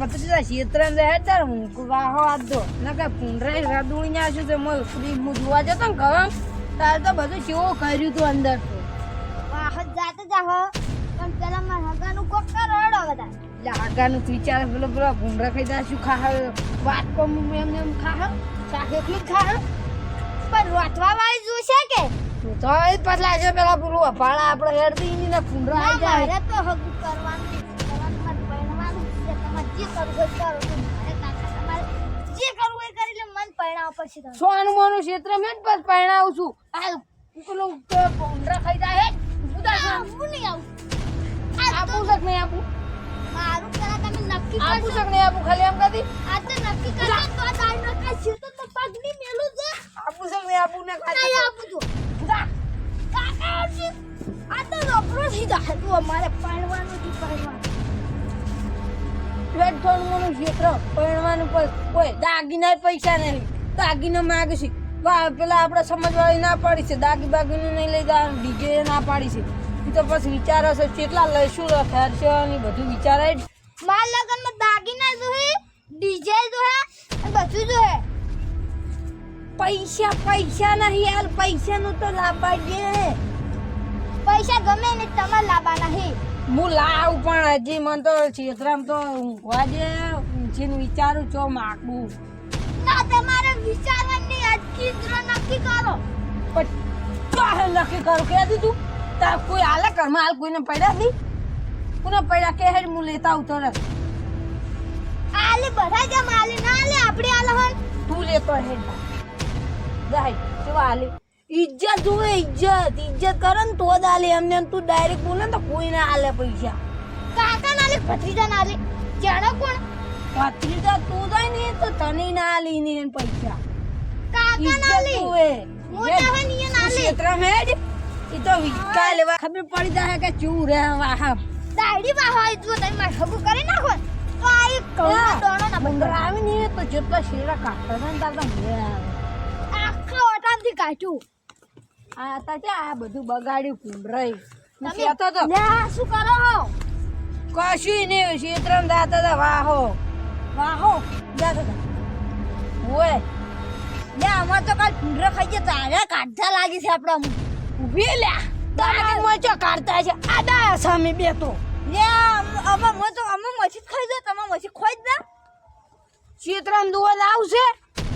ભત્રીજા ક્ષેત્રમાં રહે તાર હું વાહો આદો ને કે પુંડરે રાદુણી ના છું? તે મોય ફ્રી હું જોવા જતો ને ગરમ તાર તો બધું કેવું કર્યું તું અંદર. તો વાહત જાતે જાહો પણ પેલા મારા હગાનું કોક કરોડો બધા. એટલે વિચાર પેલો પેલો ભૂંડરા ખાઈ તા શું ખા વાત કોમ એમ એમ ખા શાક એકલું ખાહ ખા પણ રોટવા વાળી જોશે કે? તું એ પતલા છે પેલા પેલું અપાળા આપણે હેરતી ઈ ને ભૂંડરા આવી જાય. તો હગું કરવાનું જે કરવું હોય કરો. કરી લે મન પરણાવ પછી તમે સોનું મોનું ક્ષેત્ર મેં જ બસ પરણાવું છું. આ પેલું ભૂંડરા ખાઈ જાય હે. ઉદાસ હું નહીં આવું. આપું શક નહીં આપું? મારું પેલા તમે નક્કી આપું શક નહીં આપું ખાલી એમ કદી આ તો નક્કી તો આ દાળ તો તો મેલું છે. આપું શક નહીં આપું ને ખાલી આપું છું. કાકા આ તો સીધા. તું અમારે પરણવાનું. છે પરણવાનું પ્લેટફોર્મનું ક્ષેત્ર પરણવાનું પણ કોઈ દાગીના પૈસા નહીં. દાગીના માગે છે પેલા આપણે સમજવાળી ના પાડી છે. દાગી બાગીનું નહીં લઈ જવાનું. ડીજે ના પાડી છે. તો પછી વિચાર છે કેટલા લઈશું ખર્ચો ને બધું વિચારાય જ. માર લગનમાં દાગીના જોહે ડીજે જોહે બધું જોહે. પૈસા પૈસા નહીં યાર. પૈસાનું તો લાભ પાડીએ પૈસા ગમે ને તમારે લાભા હે હું લાવ પણ હજી મને તો છેતરામ તો ઊંઘવા દે ઊંઘીને વિચારું છો માગું ના તમારે વિચારવાની અટકી જ નક્કી કરો. પણ નક્કી કરું કે દીધું. તાર કોઈ આલે ઘરમાં હાલ કોઈને પડ્યા નહીં? કોને પડ્યા? કે હેડ હું લેતા આવતો રસ આલે બધા જેમ આલે ના આલે આપણે આલે હન તું લેતો હેડ. જાય કેવા હાલે? ઇજ્જત જોવે ઇજ્જત ઇજ્જત કરે ને તો જ આલે. એમને તું ડાયરેક્ટ બોલે ને તો કોઈ ના આલે પૈસા. કાકા ના આલે ભત્રીજા ના આલે. જાણો કોણ? ભત્રીજા તું જાય ને તો તને ના આલી ને પૈસા. કાકા ના આલે. જોવે. મોટા હે નિયન આલે. ક્ષેત્ર મેડ ઈ તો વિકા લેવા ખબર પડી જાય કે ચૂ રે વાહ. દાડી વાહ જો તમે માર હગું કરી નાખો તો આ એક કૌનો દોણો ના બંદર આવી ને તો જેટલા શેરા કાઢતા ને તાર તો આખા ઓટામથી કાઢ્યું. આ તા છે આ બધું બગાડ્યું કુંભરાઈ તમે કહેતો તો લે શું કરો હો? કશું નહીં ક્ષેત્રમાં દાતા તા વાહો. વાહો? દાતા હતા ઓય. અમાર તો કાલ કુંડરો ખાઈ ગયા તારે કાઢતા લાગી છે આપણા ઊભી લ્યા તારે મચો કાઢતા છે. આદા સામે બે તો લે અમે મો તો અમે મછી ખાઈ જાય તમે મછી ખોઈ દે. ક્ષેત્રમાં દુવા આવશે?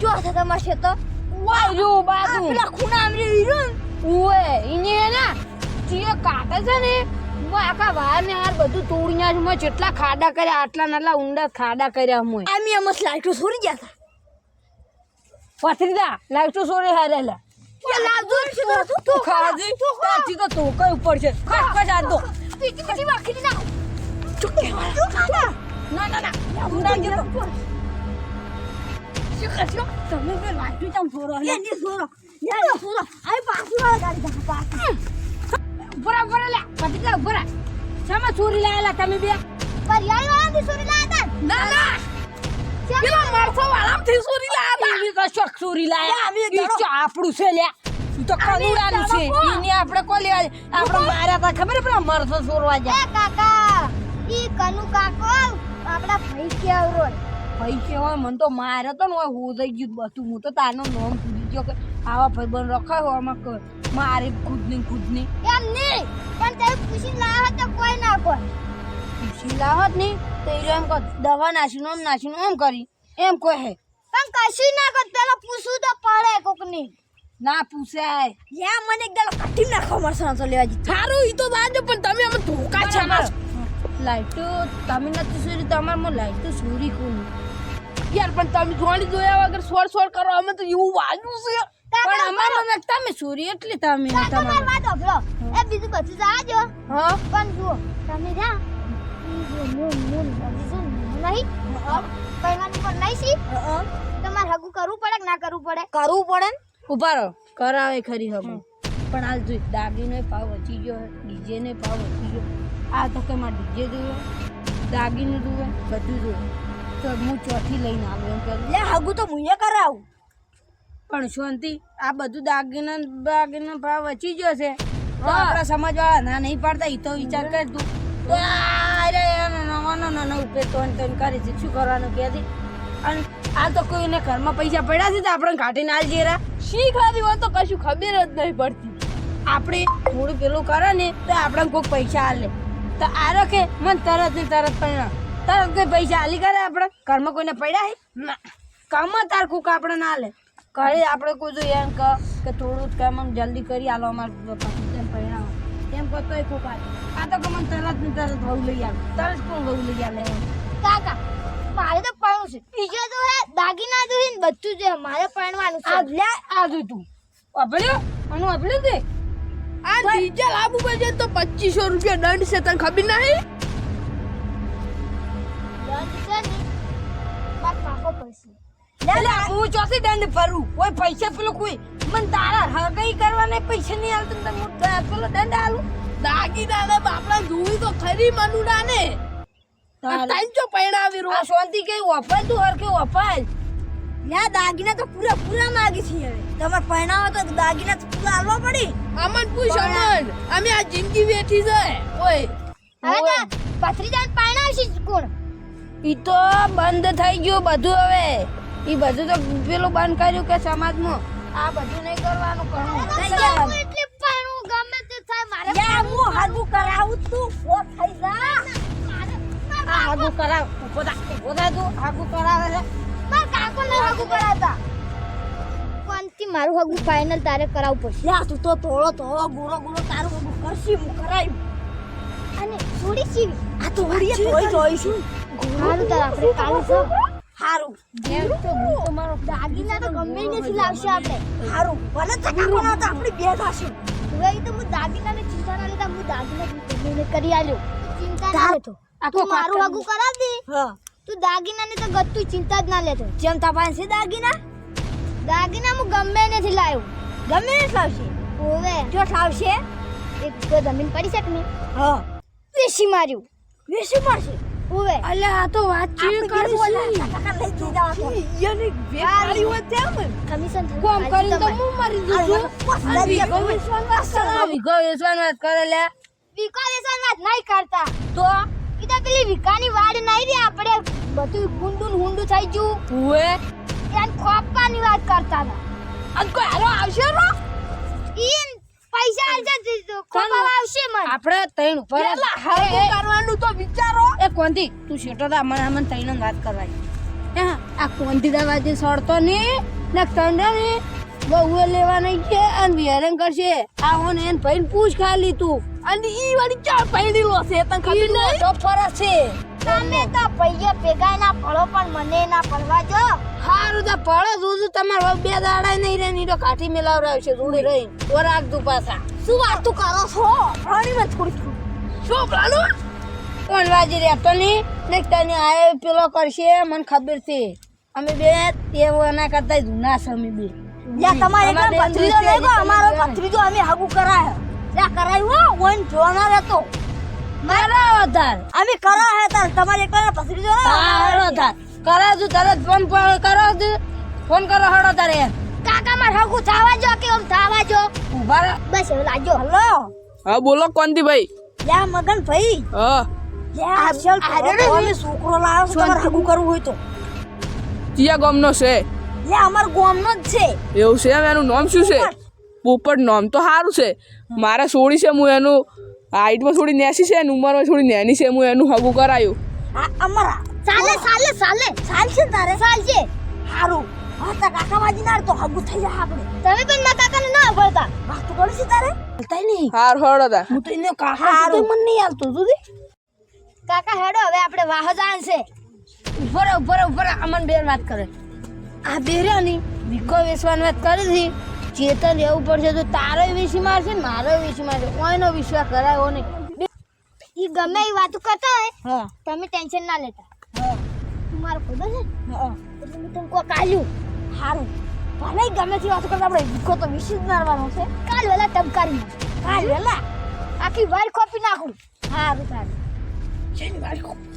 જો તમાર છે તો. વાયુ આ બાજુ પેલા ખૂણા ઓય ઇને ને ચીએ કાટે છે ને? હું આખા વાર ને હાર બધું તોડી નાખ્યું મેં જેટલા ખાડા કર્યા આટલા નાટલા ઊંડા ખાડા કર્યા હું આમી અમે લાઈટો સોરી ગયા હતા પથરીદા લાઈટો સોરી હારેલા તો ખાજી. તાજી તો તો કઈ ઉપર છે. ખસ ખસ આ દો પીટી પીટી વાખી ના ચૂપ કે ના ના ના. ઊંડા ગયો તમે લાઈટો ચમ સોરો લે ની છોરો લે ની છોરો આઈ પાછી વાળા ગાડી જા પાછી. બરા બરા લે પથરીદા બરા સામા ચોરી લાયેલા તમે બે? પર યાર વાળા ની છોરી લાયા ના? ના હતા પેલા માણસો વાળામથી ચોરી લાયા એની કશો ચોરી લાયા? અમે ઈ તો આપણું છે લ્યા તો કનુડાનું છે. ઈને આપણે કો લેવા આપણે માર્યા તા ખબર પેલા મરસો ચોરવા જાય? કાકા ઈ કનુ કાકો આપડા ભાઈ કે આવરો. ભાઈ મને તો મારે તો ને હું થઈ ગયું બધું. હું તો તારનો નોમ ગયો કે આવા ભાઈબંધ રખાય આમાં ક- મારે ખુદની ખુદની એમ નહીં. પણ તે પૂછી લાયા તો કોઈ ના કોઈ. પૂછી લાવત નહીં. તો એ એમ કહો દવા નાસીને આમ નાસીને આમ કરી. એમ કહે પણ કશું ના કર પેલો પૂછવું તો પડે કોકની ના પૂછાય. યા મને એક દાડો કાઢી નાખો મરસા તો લેવા જી સારું ઈ તો બાજો પણ તમે અમે ધોકા છે. લાઈટ તમે નથી સુરી લાઈટ તો સુરી કોણ યાર પણ તમે જોણી જોયા વગર સોર સોર કરો અમે તો એવું વાગ્યું છે. પણ અમારો મેં તમે સુરી એટલે તમે તમારે. વાત ઓભળો એ બીજું બધું જાજો હા. પણ જુઓ તમે જા. મૂન મૂન નહીં. કઈવાનું પર નહીં સી તમારે હગું કરવું પડે કે ના કરવું પડે? કરવું પડે ને? ઊભા રહો. કરાવે ખરી હવે પણ હાલ જોઈ દાગીનો ભાવ વધી ગયો ડીજે ને ભાવ વધી ગયો. આ તો કે મારે ડીજે જોવે દાગીનો જોવે બધું જોવે. તો હું ચોથી લઈને આવ્યો એમ કરું લે હગું તો મુએ કરાવું. પણ શાંતિ આ બધું દાગીના દાગીના ભાવ વચી ગયો છે. તો આપણા સમાજવાળા ના નહીં પાડતા એ તો વિચાર કર તું. તો આ રે એનો નવાનો નાના નાના તો ને તોને કરે છે. શું કરવાનું કે અને આ તો કોઈને ઘરમાં પૈસા પડ્યા છે તો આપણે કાઢીને આલ જેરા. શી ખાધી હોય તો કશું ખબર જ નહીં પડતી. આપણે થોડું પેલું કરે ને તો આપણે કોઈક પૈસા આલે. તો આ રખે મને તરત ને તરત પરિણામ તરત કે પૈસા હાલી કરે આપણે? ઘરમાં કોઈને પડ્યા હે? ના. કામમાં તાર કુક આપણે ના લે. ઘરે આપણે કોઈ એમ કહ કે થોડું કામ આમ જલ્દી કરી આલો અમારે પડ્યા એમ કરતો એ કુક આ તો કમન તરત ને તરત વહુ લઈ આવે. તરત કોણ વહુ લઈ આવે. કાકા મારે તો પડવું છે. બીજો તો હે દાગીના ને બધું જ હે. મારે પરણવાનું આ છે લે આ જો તું. અભળ્યો આનું અભળ્યો તે? આ ડીજલ આબુ બજે તો પચીસો રૂપિયા દંડ છે. તને ખબર નહીં હું ચોથી દંડ ભરું? કોઈ પૈસા પેલો કોઈ મને તારા હગઈ કરવાને પૈસા નહીં આલતો તમે પેલો દંડ આલું? દાગીના ને બાપડા જોવી તો ખરી મનુડા ને તાઈ જો પૈણાવી રો. શાંતિ કઈ વપાય તું દાગીના તો પૂરા પૂરા માગી છે હવે. તમારે પહેણાવો તો દાગીના તો પૂરા આલવા પડી. અમન પૂછ અમન. અમે આ જિંદગી બેઠી છે. ઓય. હવે તો ભત્રીજાને પરણાવશે જ કોણ? ઈ તો બંધ થઈ ગયું બધું હવે. ઈ બધું તો પેલું બંધ કર્યું કે સમાજમાં આ બધું નહીં કરવાનું ઘણું હું. એટલે ગમે તે થાય મારે હું હાગું કરાવું તું ફોટ થઈ જા. આ હાગું કરાવ. ઊભો થા તું. હાગું કરાવે છે. માર કાકો ને હગું કરાવતા. કોનથી મારું હગું ફાઇનલ તારે કરાવવું પડશે. લ્યા તું તો તોળો તો ગુરો ગુરો તારું બધું કરશી હું કરાવી અને થોડી સીવી. આ તો જોઈશું. હારું તાર આપણે કાલે છે. હારું. જેમ તો હું તો દાગીના તો ગમે નથી લાવશે આપણે. સારું ભલે ચકાકો ના તો આપણે બે થાશું હવે તો હું દાગીનાને ચિંતા ના લેતા હું દાગીના ગમે કરી આલ્યો. ચિંતા ના લેતો તું મારું હગું હા. તું દાગીનાને તો ગત્તું ચિંતા જ ના લેતો. જેમ તાપાન છે દાગીના? દાગીના હું ગમે નથી લાવ્યો. ગમે નથી લાવશે. ઓવે જો એક તો જમીન પડી શકે ને હા. વેસી માર્યું. વેસી મારશે? ઓવે અલે આ તો વાત ચીડ કરી છે. લઈ જઈ જવા યાની વેપારી હોય તેમ કમિશન. કોમ કરી તો હું મરી જઉં છું વિગો વેચવાનો વાત કરે. વિગો વેચવાનો વાત કરે લે. વિકા વેચાણ વાત નહીં કરતા. તો? ઈ તો પેલી વિકાની વાડ નહીં રે આપણે. બધું ગુંડું હુંડું થઈ ગયું. ઉએ એને ખોપવાની આપણે તૈણ ઉપર પેલા હારું કરવાનું તો વિચારો. એ કોંતી તું શેટો દા મને મને તૈણ વાત કરવાની. આ આ દા વાજે સડતો ને ને તંડે ને બહુ લેવા નહીં છે અને વિહરણ કરશે. આ હોન એને ભાઈ પૂછ ખાલી તું. અને ઈ વાળી ચા પૈણીલો છે તને ખબર નહીં? તો ફરક છે. તમે તો પૈયે ભેગા ના પડો પણ મને ના પડવા જો. હારું તો પડો દૂધ તમારે બે દાડા નહીં રે ની કાઠી મેલાવરાવ છે જોડી રહી. તો રાખ દુ પાછા. શું વાત તું કરો છો? પાણીમાં થોડી. શું પ્લાનું કોણ વાજી રહેતો નહીં? ને તને આયો પેલો કરશે મને ખબર છે. અમે બે તેઓ એના કરતા જૂના છે અમે બે. યા તમારે ભત્રીજો દોસ્તી લેગો અમારો તમે અમે હાગુ કરાયો. યા કરાયું હો ઓન જોનાર હતો. મારા વધાર અમે કરા હે તાર તમારે એકવાર પસરી જો હારો થાર કરા જો તરત ફોન કરો ફોન કરો હડો તારે. કાકા માર હગું થાવા જો કે ઓમ થાવા જો. ઊભા બસ લાજો. હલો. હા બોલો કોંતી ભાઈ યા મગન ભાઈ હા યા અફસલ આડો અમે છોકરો લાવ્યો છે તમારે હાગુ કરવું હોય તો. ચિયા ગામનો છે. યા અમાર ગામનો જ છે. એવું છે એનું નામ શું છે? પોપટ નામ તો સારું છે. મારે સોડી છે હું એનું હાઈટમાં થોડી નેસી છે અને ઉંમરમાં થોડી નેની છે હું એનું હગું કરાયું. અમારા. ચાલે ચાલે ચાલે. ચાલ છે ને તારે. ચાલશે. હારું. હા તા કાકા વાજી ના તો હગું થઈ જાય આપણે. તમે પણ મારા કાકાને ના ભરતા વાત તો કરી છે તારે? બોલતાય નહીં. હાર હળો તા હું તો એને કાકા સુધી મને નહીં આવતું સુધી કાકા હેડો હવે આપણે વાહ જાણશે ઉપર ઉપર ઉપર અમન બેર વાત કરે. આ બેરાની વિકો વેચવાની વાત કરી હતી ચેતન એવું પડશે તો તારો વેચી મારશે ને મારો વેચી મારશે કોઈનો વિશ્વાસ કરાયો નહીં. એ ગમે એ વાતો કરતા હોય હા. તમે ટેન્શન ના લેતા. તું મારો ખબર છે? એટલે મેં તમને કાલ્યું હારું. ભલે ગમે તે વાત કરતા આપણે વિકો તો વિશે જ મારવાનો છે. કાલ વેલા ટપકારી કાલ વેલા આખી વાર કોપી નાખું. સારું સારું વિકાની વાડ કોપી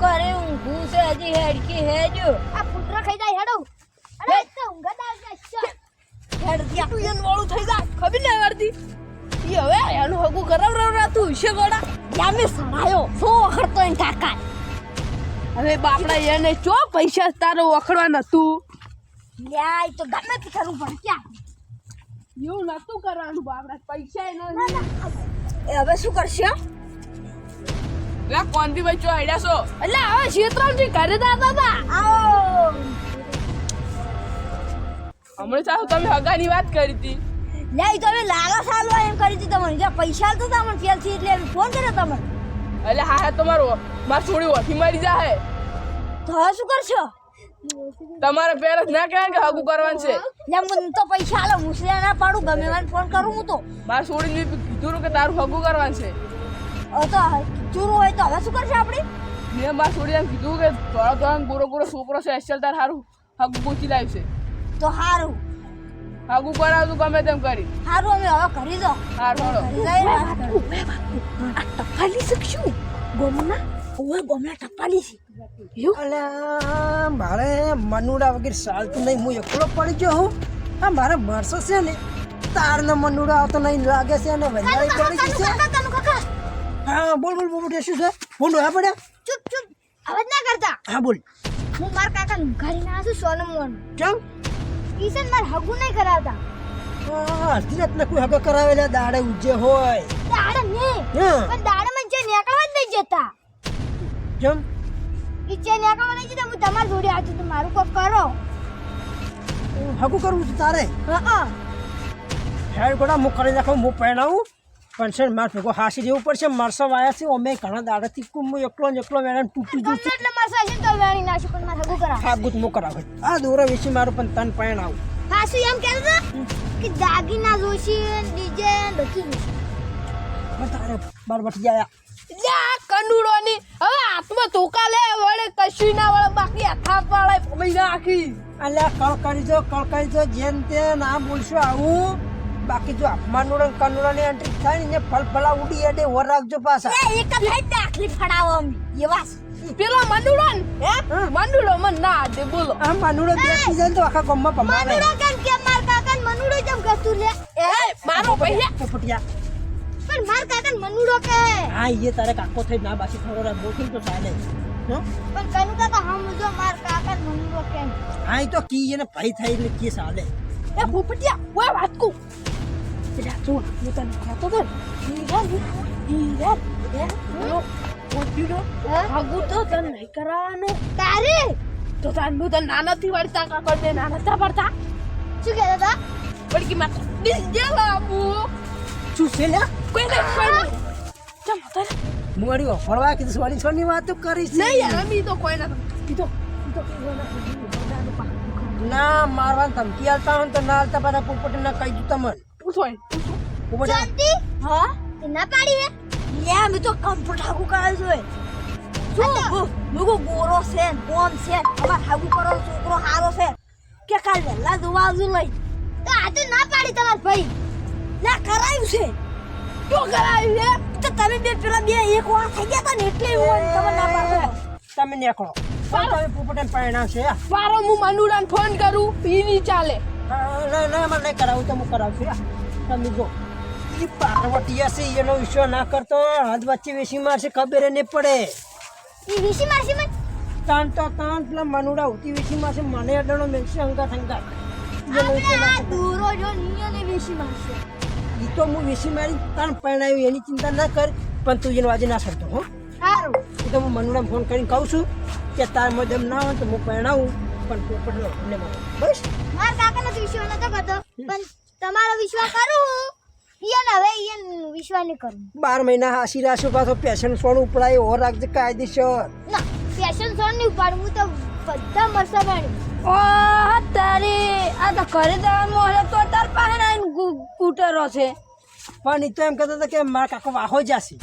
કરે ઊંઘું છે હજી હેડકી હેજો આ પુત્ર ખાઈ જાય હેડો અરે તો ઊંઘ જ આવી જાય છે હેડ દિયા તું એને વાળું થઈ જાય ખબર ને અડધી ઈ હવે એનું હગું કરાવડાવડાતું હશે ગોડા યામે સડાયો સો વખત તો એને કાકા હવે બાપડા એને ચો પૈસા તારો વખડવા નતું લ્યા તો ગમે તે કરવું પડે ક્યાં? એવું નતું કરવાનું બાપડા પૈસા એનો એ હવે શું કરશે લા કોંતી ભાઈ ચો છો? એટલે હવે ક્ષેત્રમથી ઘરે દાદા હતા આવો. હમણાં ચાલો તમે હગાની વાત કરી હતી. નહીં તમે લાલા સાલો એમ કરી હતી તમને. જ્યાં પૈસા તો તમને મને ફેલથી એટલે ફોન કર્યો તમને. એટલે હા હા તમારો. માર છોડી ઓઠી મારી જાહે. તો હવે શું કરશો? તમારે પેરેન્ટ્સ ના કહેવાય કે હગું કરવાનું છે. લ્યા હું તો પૈસા આલો મુસલિયા ના પાડું ગમે મને ફોન કરું હું તો. માર છોડીને મેં કીધું કે તારું હગું કરવાનું છે. તો ચૂરું હોય તો હવે શું કરશે આપણે? મેં માર છોડીને એમ કીધું કે થોડા થોડા ગોરો ગોરો છોકરો છે એસેલ તાર સારું હગું પૂછી લાવ્યું છે. તો સારું હગું કરાવતું ગમે તેમ કરી. સારું અમે હવે કરી દો કરી દઈએ વાત કરો. ટપાલી શકશું ગોમના ઓવે ગોમના ટપાલી છે અલ્યા મારે મનુડા વગેરે ચાલતું નહીં હું એકલો પડી ગયો હું. હા મારે વર્ષો છે ને તારનો મનુડો આવતો નહીં લાગે છે અને વધારે પડી ગઈ છે હા બોલ બોલ બોલ શું છે? બોલ હા પડ્યા? ચૂપ ચૂપ. અવાજ ના કરતા. હા બોલ. હું મારા કાકા ઘરે ના છું સોનમ મોન કેમ? કિશન મારે હગુ નહીં કરાવતા. હા, અડધી રાતના કોઈ હગો કરાવેલા દાડે ઉજે હોય. દાડે ને પણ દાડે મને જે નીકળવા જ નહીં જતા. કેમ? ઈ જે નીકળવા નહીં જતા હું તમારી જોડે આવતી તો મારું કોક કરો. હગું કરવું છે તારે? હા હેડ ગોડા હું કરી નાખું હું પહેણાવું. પણ છે ને મારે ભેગો હાસી જેવું પડશે મારસો વાયા છે અમે ઘણા દાડાથી કુમ એકલો ને એકલો વેણા તૂટી જઉં ગમે એટલે મારે છે તો વેણી નાશું પણ મારે હગું ખાગુત હું કરાવે આ દોરા વિશે મારું પણ તન પાયણ આવું હાસી એમ કહે હતા કે દાગીના જોશી ડીજે બધું તારે બાર બટી જાય લ્યા કંડુડોની હવે હાથમાં ધોકા લે વળે કશું ના વળે બાકી હાથા પાડે ભમી આખી અલ્યા કળ કરી દો કળ કરી દો જેમ તે ના બોલશો આવું. બાકી જો અપમાનોડન કનુડાની એન્ટ્રી થાય ને ફલ ફલા ઉડી અડે ઓર રાખજો પાછા. એ એક જ હાઈટ દાખલી ફડાવો અમે એવા છે. પેલો મંડુડો ને હે મંડુડો મન ના દે બોલો. આ મનુડો દેખી જાય તો આખા ગામમાં પમાવે મનુડો કેમ કે માર કાકા મનુડો જેમ કરતું લે? એ મારો પૈસા પોપટિયા. પણ માર કાકા મનુડો કે હા એ તારે કાકો થઈ ના બાસી થોડો રા બોલશું તો ચાલે? પણ કનુ કાકા હમ જો માર કાકા મનુડો કે હા ઈ તો કી એને ભાઈ થઈ ને કી ચાલે એ ભૂપટિયા ઓય વાત કુ. પેલા જો હું તને કહેતો તો હીરા હીરા હીરા કોટીનો આગુ તો તને નહીં કરવાનો. તારે? તો તાર તને નાનાથી વળતા કા કર દે નાના પડતા? શું કહેતા હતા? પડકી માં ડીજે મુ શું છે લ્યા? કોઈ નહીં કોઈ ચમ તારે હું ઓફરવા કીધું સોની સોની વાત કરી છે નહીં યાર અમી તો કોઈ ના કીધો ના મારવા ધમકી આલતા હોય ને તો ના આલતા પાછા પોપટી ના કહી દઉં તમને. એને, પૂછો. પોપટી હા? તે ના પાડી હે? લે અમે તો કમ્પ્યુટર હાગુ કરાવ્યું જોઈએ શું મુગો ગોરો છે કોમ છે અમાર હાગુ કરો છોકરો હારો છે. કે કાલ વહેલા જોવા આવજો લઈ. તો આ તો ના પાડી તમાર ભાઈ. ના કરાયું છે. તો કરાવી હે તો તમે બે પેલા બે એક વાર થઈ ગયા તા ને એટલે તમે ના પાડો. તમે નીકળો. તમે પોપટને પરિણામ છે. પારો હું મંડુડાને ફોન કરું ઈ ચાલે. ના ના મને કરાવું તો હું? કરાવશું. તમે જો. એ પાર્વતી હશે એનો વિશ્વાસ ના કરતો હાથ વચ્ચે વેસી મારશે ખબર નહીં પડે. ઈ વિશી મારસી મને? તાન તો તાન પેલા મનુડા ઉતી વેસી મારશે મને અડણો મેળશે અંગા આપણે આ દૂરો જો નિયને વિશી મારશે. એ તો હું વેસી મારી તાન પરણાવ્યું એની ચિંતા ના કર પણ તું એનો આજે ના શકતો હો. સારું. એ તો હું મનુડાને ફોન કરીને કહું છું કે તાર મદમ ના હોય તો હું પરણાવું પણ પોપટનો ને મારો બસ. માર કાકાનો તો વિશ્વાસ નતો કરતો પણ તમારો વિશ્વાસ કરું ઈયન હવે ઈયન વિશ્વાસ નહીં કરું. બાર મહિના હાસી રાશો પાછો પેશન સોન ઉપડાય ઓર રાખજે કાયદેસર. ના પેશન સોન નહીં ઉપાડું હું તો બધા મરસા પાડી ઓહ તારી આ તો ઘરે જવાનું હોય તો તાર પાસે આવીને કૂટરો છે. પણ એ તો એમ કહેતો હતો કે મારા કાકો વાહો જશે.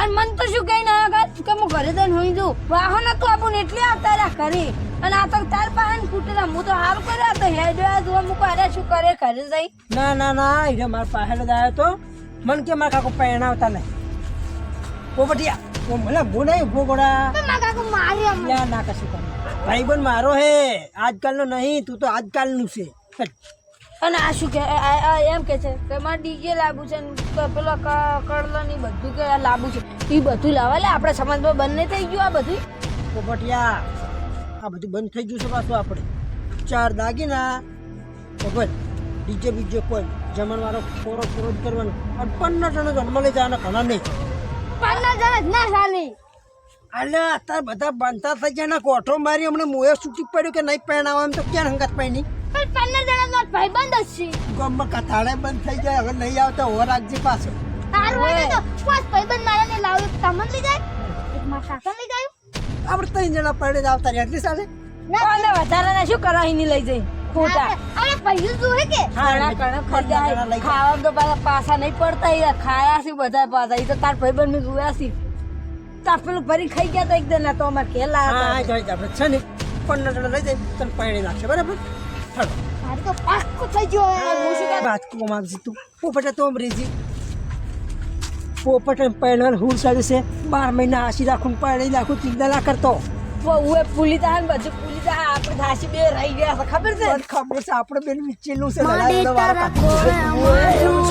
અને મન તો શું કઈ ના કે હું ઘરે જઈને હોઈ જઉં. વાહન હતું આપણને એટલે આવતા કરી અને આ તો તાર પાસે ને કૂટેલા હું તો સારું કર્યા તો હેડ જોવા મૂકો કરે શું કરે ઘરે જઈ. ના ના ના એ મારા પાસે જ આવ્યો તો. મન કે મારા કાકો પહેણાવતા નહીં. પોપટિયા ઓ મને હું નહીં ઊભો ગોડા માર કાકો મારે અમને ના કશું કરું ભાઈ બંધ મારો હે. આજકાલનો નહીં તું તો આજકાલનું છે. અને આ શું કે એમ કે છે કે મારે ડીજે લાવવું છે ને પેલો કડલા ની બધું કે લાવવું છે. એ બધું લાવવા લે આપણે સમાજમાં બંને થઈ ગયું આ બધું પોપટિયા આ બધું બંધ થઈ ગયું છે પાછું આપણે. ચાર દાગીના. ખબર ડીજે બીજે કોઈ જમણવારો ખોરો પૂરો જ કરવાનો. અને પંદર જણો જન્મ લઈ જવાના ઘણા નહીં. પંદર જણ જ ના ચાલે અલે અત્યારે બધા બનતા થઈ ગયા ને કોઠો મારી હમણાં મોએ છૂટી પડ્યું કે નહીં પહેણાવો એમ તો ક્યાં હંગત પહેણી? પણ પંદર જણા નો ભાઈ બંધ જ છે. ગામમાં કથાળે બંધ થઈ જાય હવે નહીં આવતા હો રાખજે પાછો. તારું હોય તો પાંચ ભાઈ બંધ મારા ને લાવ્યો તમને લઈ જાય એક મારા કાકા લઈ જાય. આપણે ત્રણ જણા પડે જ આવતા રહ્યા એટલી સાથે ના વધારે ને શું કરાવી ની લઈ જઈ? ખોટા. અરે પૈયું જોહે કે? ખાણા ખાઈ જાય. ખાવા તો પાછા નહીં પડતા ખાયા છે બધા પાછા એ તો તાર ભાઈબંધ બંધ જોયા છે. તાર પેલું ભરી ખાઈ ગયા તા એકદમ ના તો અમાર ખેલા હા હતા. હા જોઈ આપણે છે ને પણ જણા લઈ જાય તને પાણી નાખશે બરાબર? ચાલો મારું તો પાક્કું થઈ ગયો હવે. વાત કો માંગજી તું. પોપટા તો અમરીજી પોપટ પહેલા હું સાજે છે બાર મહિના આશી રાખું પાણી નાખું ચિંતા ના કરતો. ઉએ પુલી તા ને બધું પુલી તા આપણે ધાસી બે રહી ગયા છે ખબર છે? ખબર છે આપણે બેન વિચેલું છે લડાઈ વાળો શું